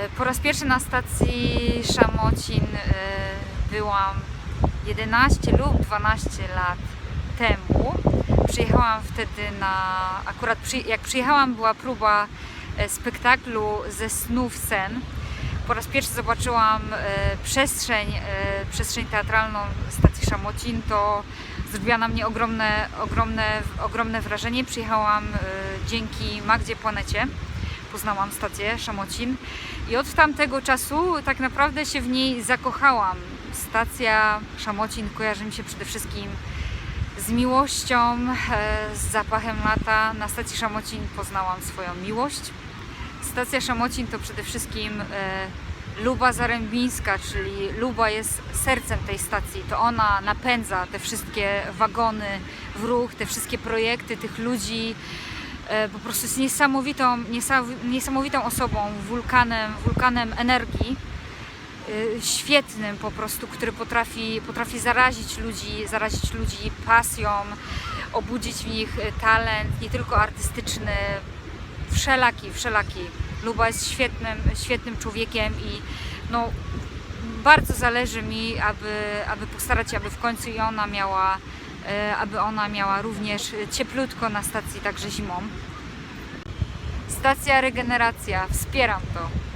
E, Po raz pierwszy na stacji Szamocin e, byłam 11 lub 12 lat temu. Przyjechałam wtedy na. Akurat przy, jak przyjechałam, była próba e, spektaklu ze snów sen. Po raz pierwszy zobaczyłam przestrzeń, przestrzeń teatralną stacji Szamocin. To zrobiła na mnie ogromne, ogromne, ogromne wrażenie. Przyjechałam dzięki Magdzie Planecie. Poznałam stację Szamocin i od tamtego czasu tak naprawdę się w niej zakochałam. Stacja Szamocin kojarzy mi się przede wszystkim z miłością, e, z zapachem lata. Na stacji Szamocin poznałam swoją miłość. Stacja Szamocin to przede wszystkim e, Luba Zarębińska, czyli Luba jest sercem tej stacji. To ona napędza te wszystkie wagony w ruch, te wszystkie projekty, tych ludzi. E, Po prostu jest niesamowitą, niesamowi- niesamowitą osobą, wulkanem, wulkanem energii y, świetnym po prostu, który potrafi, potrafi zarazić ludzi, zarazić ludzi pasją, obudzić w nich y, talent, nie tylko artystyczny, wszelaki, wszelaki. Luba jest świetnym, świetnym człowiekiem i no, bardzo zależy mi, aby, aby postarać się, aby w końcu i ona miała, aby ona miała również cieplutko na stacji, także zimą. Stacja Regeneracja, wspieram to.